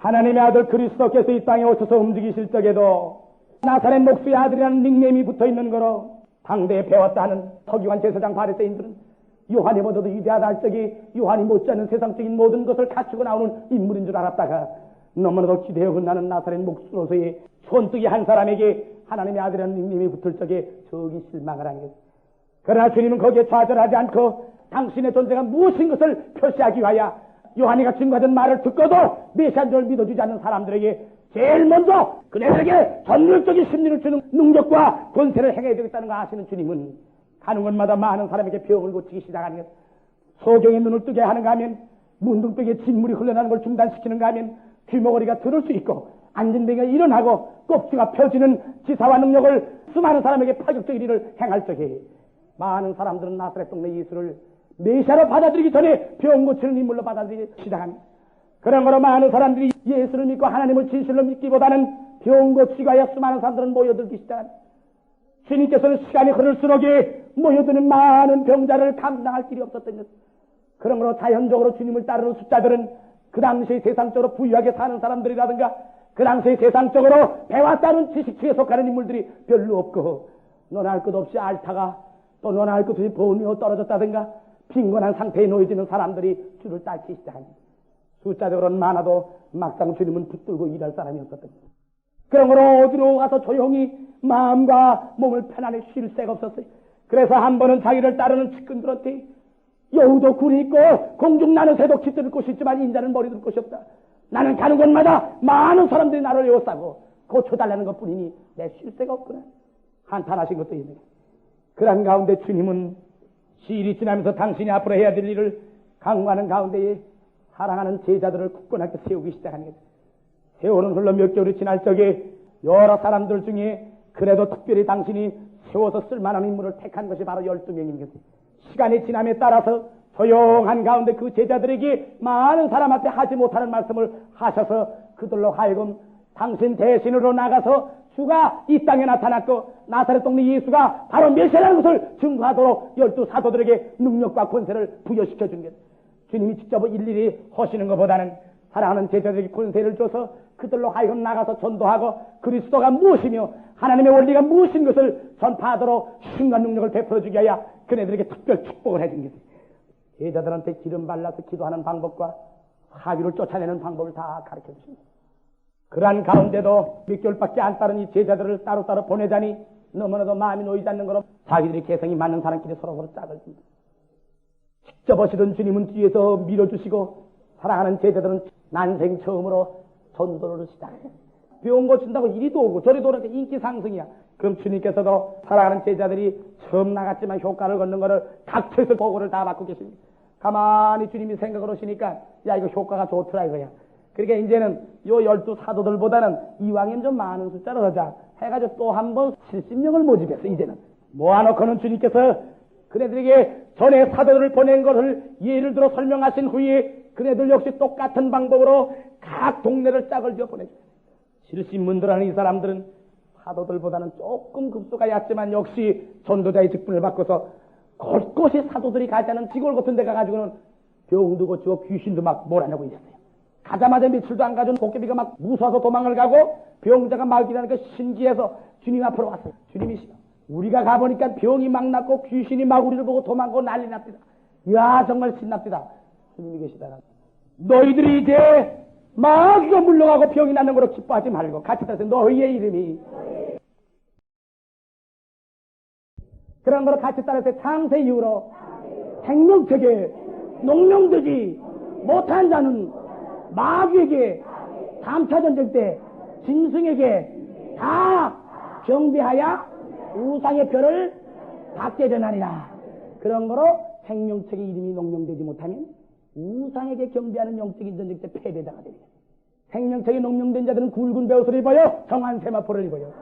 하나님의 아들 그리스도께서 이 땅에 오셔서 움직이실 적에도 나사렛 목수의 아들이라는 닉네임이 붙어 있는 거로 당대에 배웠다 하는 서기관 제사장 바리새인들은 요한이 보다도 위대하다 할 적이 요한이 못지않은 세상적인 모든 것을 갖추고 나오는 인물인 줄 알았다가 너무나도 기대어 끝나는 나사렛 목수로서의 손뜨기 한 사람에게 하나님의 아들이라는 닉네임이 붙을 적에 저기 실망을 하는 것. 그러나 주님은 거기에 좌절하지 않고 당신의 존재가 무엇인 것을 표시하기 위하여 요한이가 증거하던 말을 듣고도 메시아인 줄 믿어주지 않는 사람들에게 제일 먼저 그네들에게 전율적인 심리를 주는 능력과 권세를 행해야 되겠다는 거 아시는 주님은 가는 곳마다 많은 사람에게 병을 고치기 시작하는 것. 소경의 눈을 뜨게 하는가 하면 문둥병에 진물이 흘러나는 걸 중단시키는가 하면 귀머거리가 들을 수 있고 안진병이 일어나고 껍질가 펴지는 지사와 능력을 수많은 사람에게 파격적인 일을 행할 적에 많은 사람들은 나사렛 동네 예수를 메시아로 받아들이기 전에 병 고치는 인물로 받아들이기 시작합니다. 그런 거로 많은 사람들이 예수를 믿고 하나님을 진실로 믿기보다는 병 고치기 위하여 수많은 사람들은 모여들기 시작합니다. 주님께서는 시간이 흐를수록 모여드는 많은 병자를 감당할 길이 없었던 것. 그러므로 자연적으로 주님을 따르는 숫자들은 그 당시에 세상적으로 부유하게 사는 사람들이라든가 그 당시에 세상적으로 배웠다는 지식층에 속하는 인물들이 별로 없고 논할 것 없이 앓다가 또 논할 것 없이 보니어 떨어졌다든가 빈곤한 상태에 놓여지는 사람들이 주를 따르기 시작합니다. 숫자적으로는 많아도 막상 주님은 붙들고 일할 사람이 없었던 거죠. 그러므로 어디로 가서 조용히 마음과 몸을 편안히 쉴 새가 없었어요. 그래서 한 번은 자기를 따르는 측근들한테 여우도 굴이 있고 공중 나는 새도 깃들을 곳이 있지만 인자는 머리 들 곳이 없다. 나는 가는 곳마다 많은 사람들이 나를 에워싸고 고쳐달라는 것 뿐이니 내 쉴 새가 없구나. 한탄하신 것도 있네. 그런 가운데 주님은 시일이 지나면서 당신이 앞으로 해야 될 일을 강구하는 가운데에 사랑하는 제자들을 굳건하게 세우기 시작하는 거죠. 세월은 흘러 몇 개월이 지날 적에 여러 사람들 중에 그래도 특별히 당신이 세워서 쓸만한 인물을 택한 것이 바로 열두 명인 것이 시간이 지남에 따라서 조용한 가운데 그 제자들에게 많은 사람 앞에 하지 못하는 말씀을 하셔서 그들로 하여금 당신 대신으로 나가서 주가 이 땅에 나타났고 나사렛 동네 예수가 바로 메시아라는 것을 증거하도록 열두 사도들에게 능력과 권세를 부여시켜 준 것. 주님이 직접 일일이 하시는 것보다는 사랑하는 제자들에게 권세를 줘서 그들로 하여금 나가서 전도하고 그리스도가 무엇이며 하나님의 원리가 무엇인 것을 전파하도록 신간 능력을 베풀어 주기 위하여 그네들에게 특별 축복을 해준 것이 제자들한테 기름 발라서 기도하는 방법과 사기를 쫓아내는 방법을 다 가르쳐 주십니다. 그러한 가운데도 몇 개월밖에 안 따른 이 제자들을 따로따로 보내자니 너무나도 마음이 놓이지 않는 거로 자기들의 개성이 맞는 사람끼리 서로서로 짝을 줍니다. 직접 오시던 주님은 뒤에서 밀어주시고 사랑하는 제자들은 난생 처음으로 전도를 시작해요. 병 고친다고 이리도 오고 저리도 오니까 인기 상승이야. 그럼 주님께서도 사랑하는 제자들이 처음 나갔지만 효과를 걷는 거를 각처에서 보고를 다 받고 계십니다. 가만히 주님이 생각을 하시니까 야 이거 효과가 좋더라 이거야. 그러니까 이제는 요 열두 사도들보다는 이왕이면 좀 많은 숫자를 하자 해가지고 또 한 번 70명을 모집했어 이제는 모아놓고는 주님께서 그네들에게 전에 사도들을 보낸 것을 예를 들어 설명하신 후에 그네들 역시 똑같은 방법으로 각 동네를 짝을 지어 보내줘요. 실신문들 하는 이 사람들은 사도들보다는 조금 급수가 얕지만 역시 전도자의 직분을 바꿔서 곳곳이 사도들이 않은 지골 같은 데 가가지고는 병도 고치고 귀신도 막 몰아내고 있었어요. 가자마자 며칠도 안 가준 도깨비가 막 무서워서 도망을 가고 병자가 막이라는 거 신기해서 주님 앞으로 왔어요. 주님이 우리가 가보니까 병이 막 났고 귀신이 막 우리를 보고 도망고 난리 납니다. 이야 정말 신납니다. 주님이 계시다가 너희들이 이제 막 이거 물러가고 병이 나는 거로 기뻐하지 말고 같이 따서 너희의 이름이 그런 거로 같이 따라서 창세 이후로 생명책에 농명되지 못한 자는 마귀에게 3차 전쟁 때 짐승에게 다 경배하여 우상의 표를 받게 되나니라. 그런 거로 생명책의 이름이 농명되지 못하면 우상에게 경배하는 영적인 전쟁 때 패배자가 됩니다. 생명책에 농명된 자들은 굵은 배옷을 입어요. 정한 세마포를 입어요.